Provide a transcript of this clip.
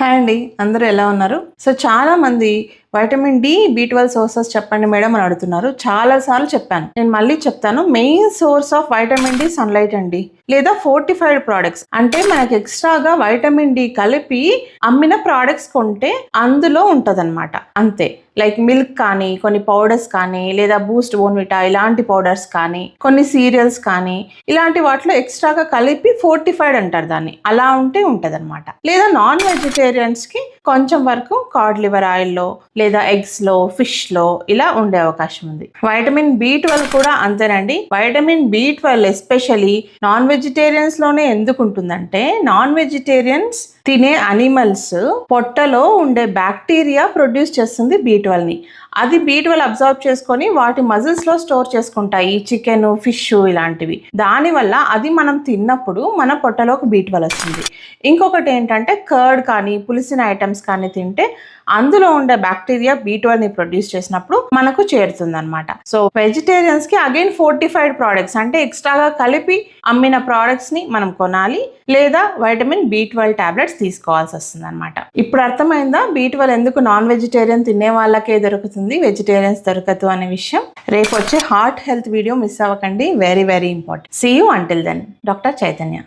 Hi అండి అందరూ ఎలా ఉన్నారు? సో చాలా మంది vitamin D B twelve sources చెప్పండి మేడం అని అడుగుతున్నారు. చాలా సార్లు చెప్పాను. నేను మళ్ళీ చెప్తాను. Main source of vitamin D sunlight అండి. లేదా ఫోర్టిఫైడ్ ప్రోడక్ట్స్ అంటే మనకి ఎక్స్ట్రాగా వైటమిన్ డి కలిపి అమ్మిన ప్రోడక్ట్స్ కొంటే అందులో ఉంటదన్నమాట. అంతే. లైక్ మిల్క్ కానీ కొన్ని పౌడర్స్ కానీ లేదా బూస్ట్ బోన్విటా ఇలాంటి పౌడర్స్ కానీ కొన్ని సీరియల్స్ కానీ ఇలాంటి వాటిలో ఎక్స్ట్రాగా కలిపి ఫోర్టిఫైడ్ అంటారు దాన్ని. అలా ఉంటే ఉంటుంది లేదా నాన్ వెజిటేరియన్స్కి కొంచెం వరకు కార్డ్ లివర్ ఆయిల్లో లేదా ఎగ్స్లో ఫిష్లో ఇలా ఉండే అవకాశం ఉంది. వైటమిన్ బి ట్వెల్వ్ కూడా అంతేనండి. Vitamin B twelve especially non వెజిటేరియన్స్లోనే ఎందుకు ఉంటుందంటే నాన్ వెజిటేరియన్స్ తినే అనిమల్స్ పొట్టలో ఉండే బ్యాక్టీరియా ప్రొడ్యూస్ చేస్తుంది బీ ట్వెల్వ్ని అది బీ ట్వెల్వ్ అబ్జర్వ్ చేసుకొని వాటి మజిల్స్లో స్టోర్ చేసుకుంటాయి. చికెన్ ఫిష్ ఇలాంటివి. దానివల్ల అది మనం తిన్నప్పుడు మన పొట్టలోకి బీ ట్వెల్వ్ వస్తుంది. ఇంకొకటి ఏంటంటే కర్డ్ కానీ పులిసిన ఐటమ్స్ కానీ తింటే అందులో ఉండే బ్యాక్టీరియా బీ ట్వెల్వ్ని ప్రొడ్యూస్ చేసినప్పుడు మనకు చేరుతుంది అనమాట సో వెజిటేరియన్స్కి అగైన్ ఫోర్టిఫైడ్ ప్రోడక్ట్స్ అంటే ఎక్స్ట్రాగా కలిపి అమ్మిన ప్రోడక్ట్స్ని మనం కొనాలి లేదా వైటమిన్ బి ట్వెల్వ్ టాబ్లెట్స్ తీసుకోవాల్సి వస్తుంది అనమాట ఇప్పుడు అర్థమైందా? బి ట్వెల్వ్ ఎందుకు నాన్ వెజిటేరియన్ తినే వాళ్ళకే దొరుకుతుంది వెజిటేరియన్స్ దొరకదు అనే విషయం? రేపు వచ్చే హార్ట్ హెల్త్ వీడియో మిస్ అవ్వకండి. Very very important see you until then doctor Chaitanya